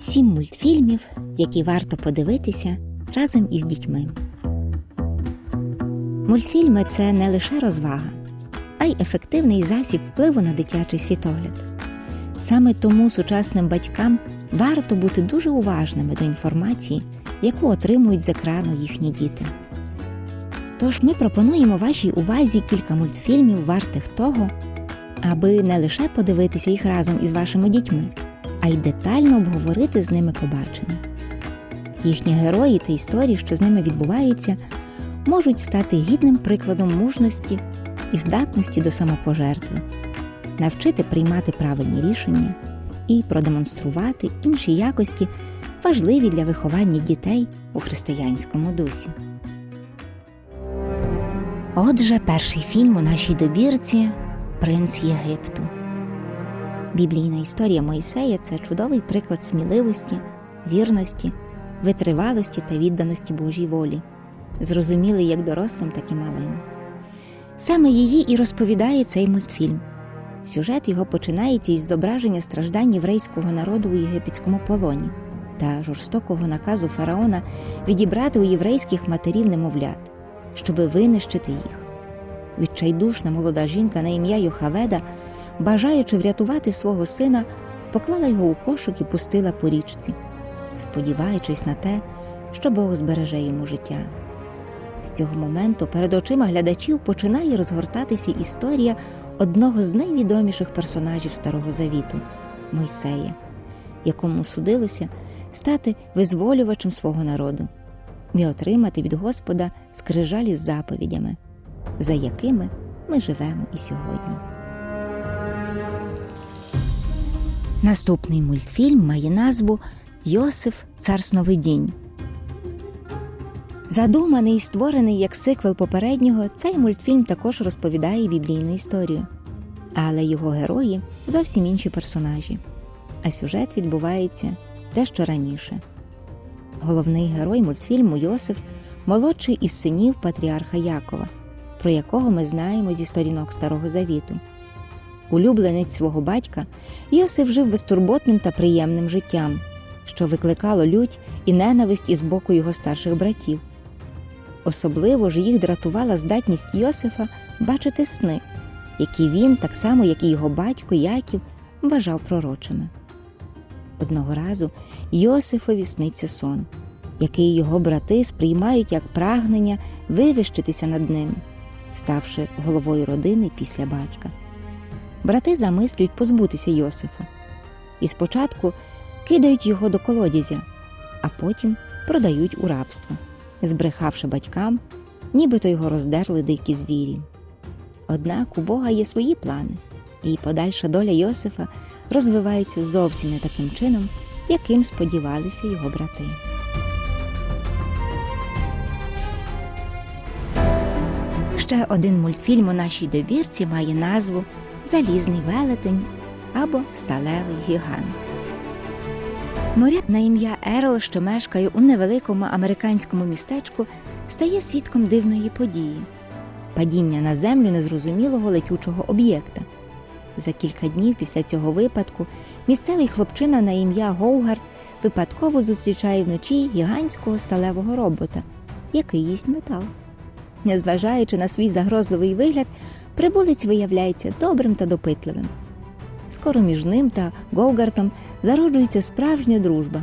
Сім мультфільмів, які варто подивитися разом із дітьми. Мультфільми це не лише розвага, а й ефективний засіб впливу на дитячий світогляд. Саме тому сучасним батькам варто бути дуже уважними до інформації, яку отримують з екрану їхні діти. Тож ми пропонуємо вашій увазі кілька мультфільмів, вартих того, аби не лише подивитися їх разом із вашими дітьми, а й детально обговорити з ними побачене. Їхні герої та історії, що з ними відбуваються, можуть стати гідним прикладом мужності і здатності до самопожертви, навчити приймати правильні рішення і продемонструвати інші якості, важливі для виховання дітей у християнському дусі. Отже, перший фільм у нашій добірці Принц Єгипту. Біблійна історія Моїсея це чудовий приклад сміливості, вірності, витривалості та відданості Божій волі, зрозумілий як дорослим, так і малим. Саме її і розповідає цей мультфільм. Сюжет його починається із зображення страждань єврейського народу у єгипетському полоні та жорстокого наказу фараона відібрати у єврейських матерів немовлят, щоби винищити їх. Відчайдушна молода жінка на ім'я Йохаведа, бажаючи врятувати свого сина, поклала його у кошик і пустила по річці, сподіваючись на те, що Бог збереже йому життя. З цього моменту перед очима глядачів починає розгортатися історія одного з найвідоміших персонажів Старого Завіту Мойсея, якому судилося стати визволювачем свого народу і отримати від Господа скрижалі з заповідями, за якими ми живемо і сьогодні. Наступний мультфільм має назву Йосиф Цар сновидінь. Задуманий і створений як сиквел попереднього, цей мультфільм також розповідає біблійну історію. Але його герої зовсім інші персонажі, а сюжет відбувається дещо раніше. Головний герой мультфільму Йосиф молодший із синів патріарха Якова, про якого ми знаємо зі сторінок Старого Завіту. Улюбленець свого батька, Йосиф жив безтурботним та приємним життям, що викликало лють і ненависть із боку його старших братів. Особливо ж їх дратувала здатність Йосифа бачити сни, які він, так само як і його батько Яків, вважав пророчими. Одного разу Йосифові сниться сон, який його брати сприймають як прагнення вивищитися над ними, ставши головою родини після батька. Брати замислюють позбутися Йосифа і спочатку кидають його до колодязя, а потім продають у рабство, збрехавши батькам, нібито його роздерли дикі звірі. Однак у Бога є свої плани, і подальша доля Йосифа розвивається зовсім не таким чином, яким сподівалися його брати. Ще один мультфільм у нашій добірці має назву Залізний велетень або Сталевий гігант. Моряк на ім'я Ерл, що мешкає у невеликому американському містечку, стає свідком дивної події падіння на землю незрозумілого летючого об'єкта. За кілька днів після цього випадку місцевий хлопчина на ім'я Гоугард випадково зустрічає вночі гігантського сталевого робота, який їсть метал. Незважаючи на свій загрозливий вигляд, прибулець виявляється добрим та допитливим. Скоро між ним та Гоугартом зароджується справжня дружба.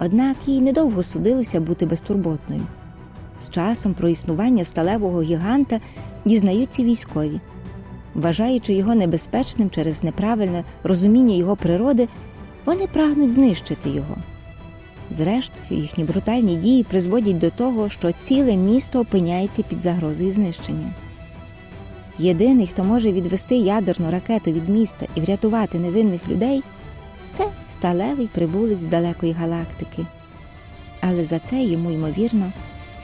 Однак їй недовго судилося бути безтурботною. З часом про існування сталевого гіганта дізнаються військові. Вважаючи його небезпечним через неправильне розуміння його природи, вони прагнуть знищити його. Зрештою, їхні брутальні дії призводять до того, що ціле місто опиняється під загрозою знищення. Єдиний, хто може відвести ядерну ракету від міста і врятувати невинних людей, це сталевий прибулець з далекої галактики. Але за це йому, ймовірно,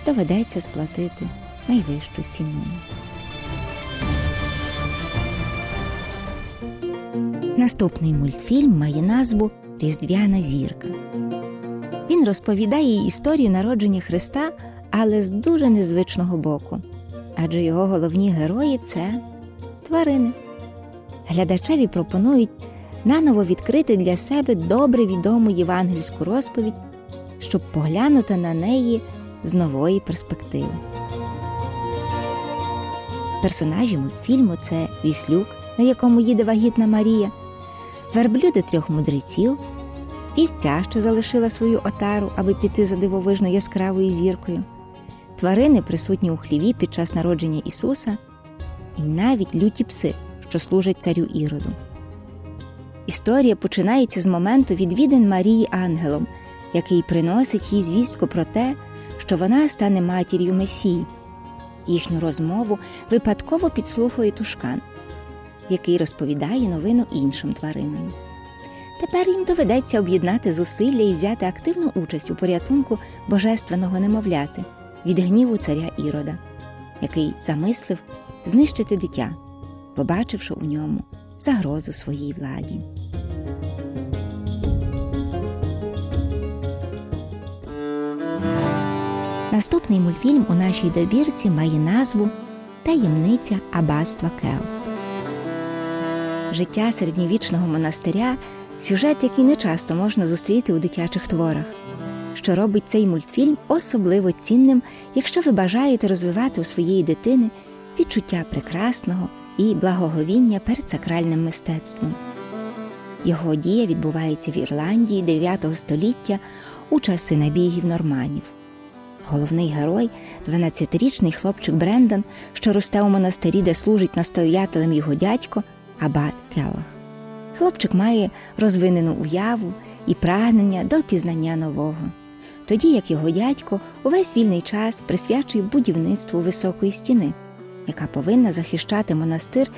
доведеться сплатити найвищу ціну. Наступний мультфільм має назву Різдвяна зірка. Він розповідає історію народження Христа, але з дуже незвичного боку. Адже його головні герої це тварини. Глядачеві пропонують наново відкрити для себе добре відому євангельську розповідь, щоб поглянути на неї з нової перспективи. Персонажі мультфільму це віслюк, на якому їде вагітна Марія, верблюди трьох мудреців, вівця, що залишила свою отару, аби піти за дивовижно яскравою зіркою, тварини, присутні у хліві під час народження Ісуса, і навіть люті пси, що служать царю Іроду. Історія починається з моменту відвідин Марії ангелом, який приносить їй звістку про те, що вона стане матір'ю Месії. Їхню розмову випадково підслухує тушкан, який розповідає новину іншим тваринам. Тепер їм доведеться об'єднати зусилля і взяти активну участь у порятунку божественного немовляти від гніву царя Ірода, який замислив знищити дитя, побачивши у ньому загрозу своїй владі. Наступний мультфільм у нашій добірці має назву Таємниця аббатства Келс. Життя середньовічного монастиря сюжет, який не часто можна зустріти у дитячих творах, що робить цей мультфільм особливо цінним, якщо ви бажаєте розвивати у своєї дитини відчуття прекрасного і благоговіння перед сакральним мистецтвом. Його дія відбувається в Ірландії 9 століття у часи набігів норманів. Головний герой 12-річний хлопчик Брендан, що росте у монастирі, де служить настоятелем його дядько Абат Келлах. Хлопчик має розвинену уяву і прагнення до пізнання нового, тоді як його дядько увесь вільний час присвячує будівництву високої стіни, яка повинна захищати монастир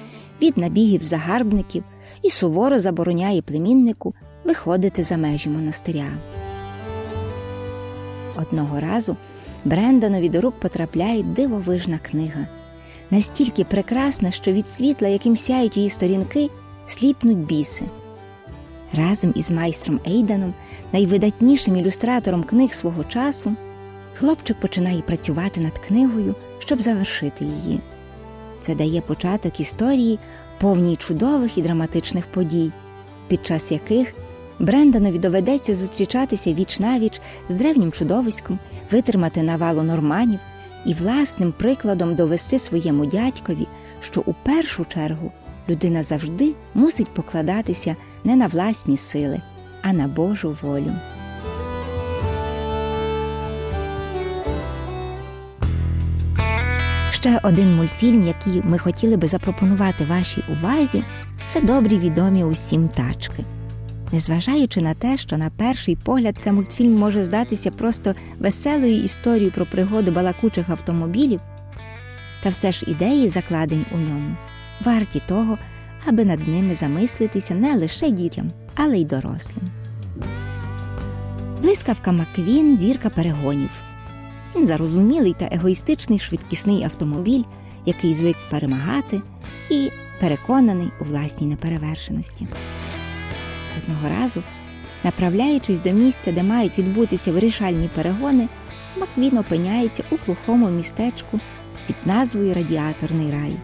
від набігів загарбників і суворо забороняє племіннику виходити за межі монастиря. Одного разу Бренданові до рук потрапляє дивовижна книга, настільки прекрасна, що від світла, яким сяють її сторінки, сліпнуть біси. Разом із майстром Ейданом, найвидатнішим ілюстратором книг свого часу, хлопчик починає працювати над книгою, щоб завершити її. Це дає початок історії, повній чудових і драматичних подій, під час яких Бренданові доведеться зустрічатися віч навіч з древнім чудовиськом, витримати навалу норманів і власним прикладом довести своєму дядькові, що у першу чергу людина завжди мусить покладатися не на власні сили, а на Божу волю. Ще один мультфільм, який ми хотіли би запропонувати вашій увазі, це добрі відомі усім тачки. Незважаючи на те, що на перший погляд цей мультфільм може здатися просто веселою історією про пригоди балакучих автомобілів, та все ж ідеї, закладені у ньому, варті того, аби над ними замислитися не лише дітям, але й дорослим. Блискавка Маквін зірка перегонів. Він зарозумілий та егоїстичний швидкісний автомобіль, який звик перемагати і переконаний у власній неперевершеності. Одного разу, направляючись до місця, де мають відбутися вирішальні перегони, Маквін опиняється у глухому містечку під назвою Радіаторний рай.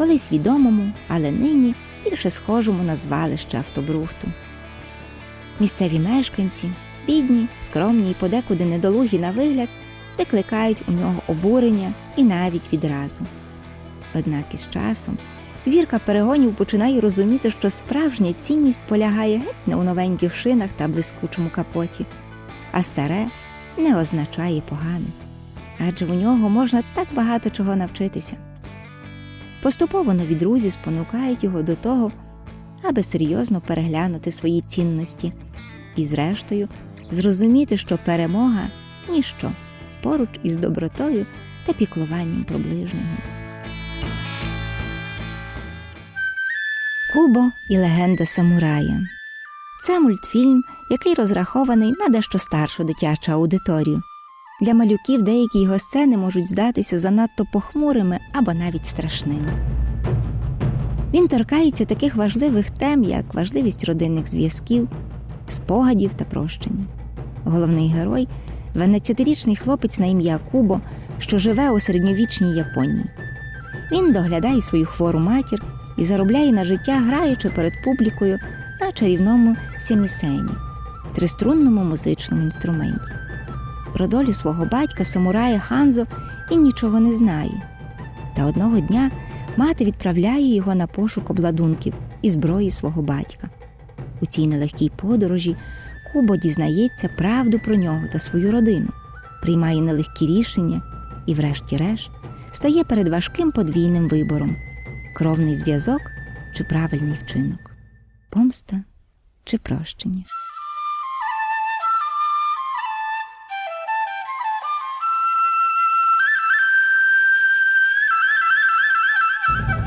Колись відомому, але нині більше схожому на звалище автобрухту. Місцеві мешканці, бідні, скромні і подекуди недолугі на вигляд, викликають у нього обурення і навіть відразу. Однак із часом зірка перегонів починає розуміти, що справжня цінність полягає геть не у новеньких шинах та блискучому капоті, а старе не означає погане, адже у нього можна так багато чого навчитися. Поступово нові друзі спонукають його до того, аби серйозно переглянути свої цінності і, зрештою, зрозуміти, що перемога ніщо поруч із добротою та піклуванням про ближнього. Кубо і легенда самурая. Це мультфільм, який розрахований на дещо старшу дитячу аудиторію. Для малюків деякі його сцени можуть здатися занадто похмурими або навіть страшними. Він торкається таких важливих тем, як важливість родинних зв'язків, спогадів та прощення. Головний герой 12-річний хлопець на ім'я Кубо, що живе у середньовічній Японії. Він доглядає свою хвору матір і заробляє на життя, граючи перед публікою на чарівному сямісені, триструнному музичному інструменті. Про долю свого батька самурая Ханзо він нічого не знає. Та одного дня мати відправляє його на пошук обладунків і зброї свого батька. У цій нелегкій подорожі Кубо дізнається правду про нього та свою родину, приймає нелегкі рішення і, врешті-решт, стає перед важким подвійним вибором кровний зв'язок чи правильний вчинок, помста чи прощення. Ah!